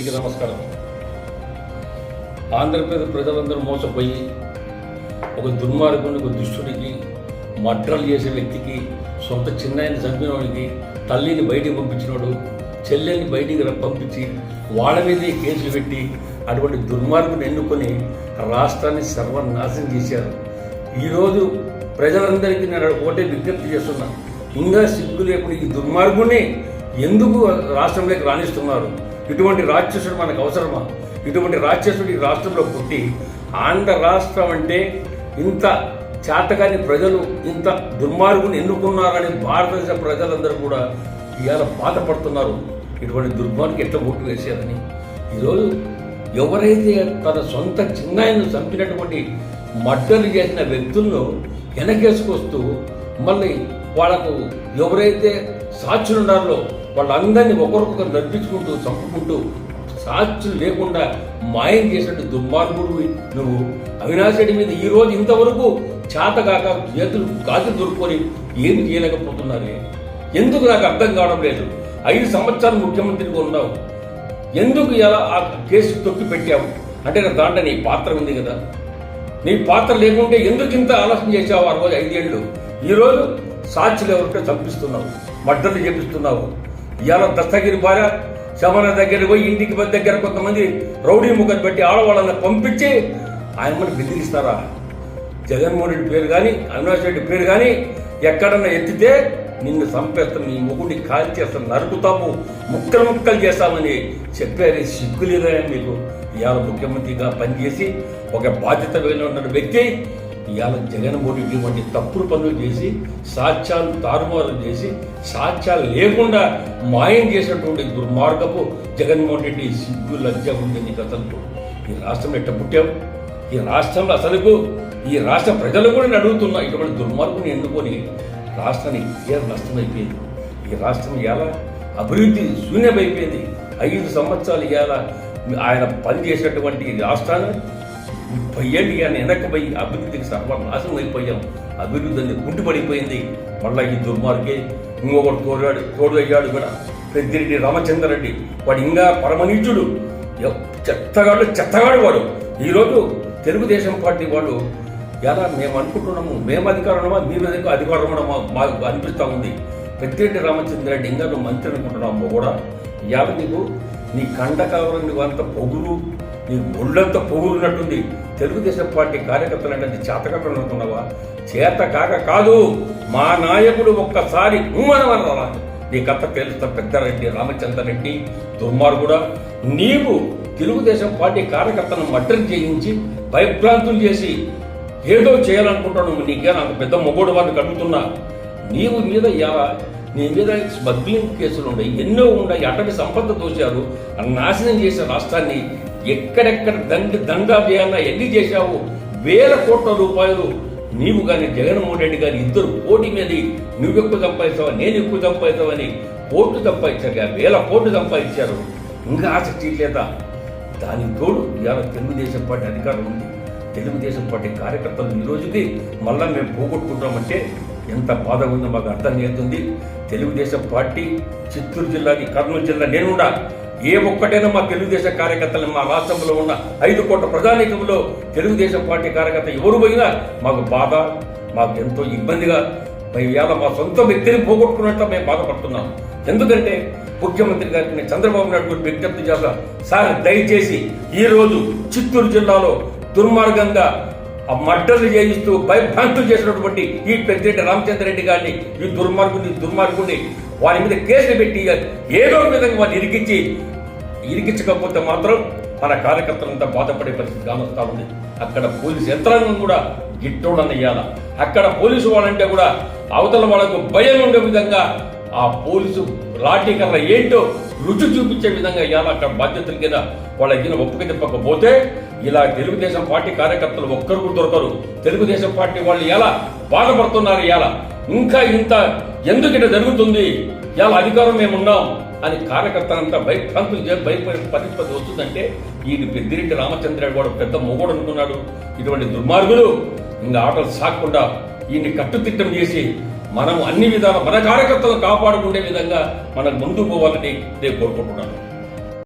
అందరికీ నమస్కారం. ఆంధ్రప్రదేశ్ ప్రజలందరూ మోసపోయి ఒక దుర్మార్గుని ఒక దుష్టుడికి మడ్రలు చేసే వ్యక్తికి సొంత చిన్నాయని చంపినోడికి తల్లిని బయటికి పంపించినోడు చెల్లెల్ని బయటికి పంపించి వాళ్ళ మీదే కేసులు పెట్టి అటువంటి దుర్మార్గుని ఎన్నుకొని రాష్ట్రాన్ని సర్వనాశనం చేశారు. ఈరోజు ప్రజలందరికీ నేను ఒకటే విజ్ఞప్తి చేస్తున్నా. ఇంకా సిగ్గు లేకుండా ఈ దుర్మార్గుని ఎందుకు రాష్ట్రంలోకి రాణిస్తున్నారు ఇటువంటి రాక్షసుడు మనకు అవసరమా? ఇటువంటి రాక్షసుడు ఈ రాష్ట్రంలో పుట్టి ఆంధ్ర రాష్ట్రం అంటే ఇంత చేతగాని ప్రజలు ఇంత దుర్మార్గుని ఎన్నుకున్నారని భారతదేశ ప్రజలందరూ కూడా ఇవాళ బాధపడుతున్నారు. ఇటువంటి దుర్మార్గం ఎట్లా ఓటు వేసేదని ఈరోజు ఎవరైతే తన సొంత చిన్నాయను చంపినటువంటి మడ్డలు చేసిన వ్యక్తులను వెనకేసుకొస్తూ మళ్ళీ వాళ్ళకు ఎవరైతే సాక్షులు ఉన్నారో వాళ్ళందరినీ ఒకరికొకరు నడిపించుకుంటూ చంపుకుంటూ సాక్షులు లేకుండా మాయం చేసినట్టు దుర్మార్గుడు నువ్వు. అవినాశుడి మీద ఈ రోజు ఇంతవరకు చేతగాక చేతులు గాజులు దొరుకుని ఏమి చేయలేకపోతున్నారే? ఎందుకు నాకు అర్థం కావడం లేదు. ఐదు సంవత్సరాలు ముఖ్యమంత్రిగా ఉన్నావు. ఎందుకు ఎలా ఆ కేసు తొక్కి పెట్టావు? అంటే నా దాంట్లో నీ పాత్ర ఉంది కదా. నీ పాత్ర లేకుంటే ఎందుకు ఇంత ఆలోచన చేసావు ఆ రోజు ఐదేళ్ళు? ఈ రోజు సాక్షులు ఎవరికో చంపిస్తున్నావు మడ్డలు చేపిస్తున్నావు. ఇవాళ దస్తగిరి భార్య శమన దగ్గర పోయి ఇంటికి దగ్గర కొంతమంది రౌడీ ముఖం పెట్టి ఆడవాళ్ళని పంపించి ఆయన మనం బెదిరిస్తారా? జగన్మోహన్ రెడ్డి పేరు కానీ అవినాష్ రెడ్డి పేరు కానీ ఎక్కడన్నా ఎత్తితే నిన్ను చంపేస్తాం నీ ముగ్గుని కాల్చేస్తాం నరుకుతాము ముక్కలు ముక్కలు చేస్తామని చెప్పారు సిగ్గులేదా మీకు ఇవాళ ముఖ్యమంత్రిగా పనిచేసి ఒక బాధ్యత ఉన్న వ్యక్తి ఇవాళ జగన్మోహన్ రెడ్డి వంటి తప్పుడు పనులు చేసి సాక్ష్యాలు తారుమారు చేసి సాక్ష్యాలు లేకుండా మాయం చేసినటువంటి దుర్మార్గపు జగన్మోహన్ రెడ్డి సిగ్గు లజ్జ ఉందని నీకు ఈ రాష్ట్రం ఎట్ట పుట్టావు ఈ రాష్ట్రంలో అసలుకు ఈ రాష్ట్ర ప్రజలు కూడా నడుగుతున్న అడుగుతున్నా ఇటువంటి దుర్మార్గుని ఎన్నుకొని రాష్ట్రానికి తీవ్ర నష్టమైపోయింది. ఈ రాష్ట్రం ఎలా అభివృద్ధి శూన్యమైపోయింది. ఐదు సంవత్సరాలు ఇవాళ ఆయన పనిచేసినటువంటి రాష్ట్రాన్ని పోయండి అని ఇవాళ వెనక్కిపోయి అభివృద్ధికి సర్వనాశనం అయిపోయాం. అభివృద్ధి అనేది కుంటుపడిపోయింది మళ్ళీ ఈ దుర్మార్గే ఇంకొకటి తోడాడు తోడు అయ్యాడు కూడా. పెద్దిరెడ్డి రామచంద్రరెడ్డి వాడు ఇంకా పరమనీచుడు. చెత్తగాడు చెత్తగాడు వాడు. ఈరోజు తెలుగుదేశం పార్టీ వాళ్ళు ఎలా మేము అనుకుంటున్నాము మేము అధికారమా మీ మీద అధికారం మాకు అనిపిస్తూ ఉంది. పెద్దిరెడ్డి రామచంద్రరెడ్డి ఇంకా నువ్వు మంత్రి అనుకుంటున్నాము కూడా. ఇవాళ నీకు నీ కండ కావరం నువ్వు అంత పొగులు నీ ఒళ్ళంత పొగురున్నట్టుంది తెలుగుదేశం పార్టీ కార్యకర్తలు అంటే చేతకట్టలు అనుకున్నావా? చేత కాక కాదు మా నాయకుడు ఒక్కసారి నువ్వనవరా నీ కథ తెలుస్తా పెద్దారెడ్డి రామచంద్రరెడ్డి దుర్మార్గుడ నీవు తెలుగుదేశం పార్టీ కార్యకర్తను మర్డర్ చేయించి భయభ్రాంతులు చేసి ఏదో చేయాలనుకుంటాను నీకే నాకు పెద్ద మొగోడు వాడిని కడుగుతున్నా. నీవు మీద ఎలా నీ మీద స్మగ్లింగ్ కేసులు ఉన్నాయి ఎన్నో ఉన్నాయి అటవీ సంపద దోశారు నాశనం చేసే రాష్ట్రాన్ని ఎక్కడెక్కడ దండి దండా చేయాలన్నా ఎన్ని చేశావు వేల కోట్ల రూపాయలు నీవు కానీ జగన్మోహన్ రెడ్డి గారి ఇద్దరు పోటీ మీద నువ్వు ఎక్కువ సంపాదిస్తావా నేను ఎక్కువ సంపాదిస్తావని కోట్లు సంపాదించారు వేల కోట్లు సంపాదించారు. ఇంకా ఆసక్తి లేదా? దానికి తోడు ఇవాళ తెలుగుదేశం పార్టీ అధికారం ఉంది. తెలుగుదేశం పార్టీ కార్యకర్తలు ఈ రోజుకి మళ్ళా మేము పోగొట్టుకుంటామంటే ఎంత బాధ ఉందో మాకు అర్థం అవుతుంది తెలుగుదేశం పార్టీ చిత్తూరు జిల్లాకి కర్నూలు జిల్లా నేనుండా ఏ ఒక్కటైనా మా తెలుగుదేశం కార్యకర్తలు మా రాష్ట్రంలో ఉన్న ఐదు కోట్ల ప్రజానీకంలో తెలుగుదేశం పార్టీ కార్యకర్త ఎవరు పోయినా మాకు బాధ మాకు ఎంతో ఇబ్బందిగా. మేము ఇవాళ మా సొంత వ్యక్తిని పోగొట్టుకున్నట్లు మేము బాధపడుతున్నాం. ఎందుకంటే ముఖ్యమంత్రి గారికి నేను చంద్రబాబు నాయుడు గారు విజ్ఞప్తి చేస్తా సార్ దయచేసి ఈ రోజు చిత్తూరు జిల్లాలో దుర్మార్గంగా ఆ మడ్డలు చేయిస్తూ భయభ్రాంతులు చేసినటువంటి ఈ పెద్దిరెడ్డి రామచంద్రరెడ్డి గారిని ఈ దుర్మార్గుని దుర్మార్గుని వారి మీద కేసులు పెట్టి ఏదో ఒక విధంగా వారిని ఇరికించి ఇరికించకపోతే మాత్రం మన కార్యకర్తలంతా బాధపడే పరిస్థితి కానొస్తా ఉంది. అక్కడ పోలీసు యంత్రాంగం కూడా గిట్టోడనయ్యాల అక్కడ పోలీసు వాళ్ళంటే కూడా అవతల వాళ్ళకు భయం ఉండే విధంగా ఆ పోలీసు లాఠీ కర్ర ఏంటో రుచి చూపించే విధంగా ఇవాళ అక్కడ బాధ్యతల కింద వాళ్ళ కింద ఒప్పుక తిప్పకపోతే ఇలా తెలుగుదేశం పార్టీ కార్యకర్తలు ఒక్కరు దొరకరు. తెలుగుదేశం పార్టీ వాళ్ళు ఎలా బాధపడుతున్నారు ఇలా ఇంకా ఇంత ఎందుకు ఇట్లా జరుగుతుంది? ఎలా అధికారం మేము ఉన్నాం అని కార్యకర్తలంతా భయభ్రాంతులు చేసి భయపడే పరిస్థితి వస్తుందంటే ఈయన పెద్దిరెడ్డి రామచంద్రరావు కూడా పెద్ద మొగోడు అనుకున్నాడు. ఇటువంటి దుర్మార్గులు ఇంకా ఆటలు సాగకుండా ఈయన్ని కట్టుదిట్టం చేసి మనం అన్ని విధాల మన కార్యకర్తలను కాపాడుకునే విధంగా మనం ముందుకు పోవాలని నేను కోరుకుంటున్నాను.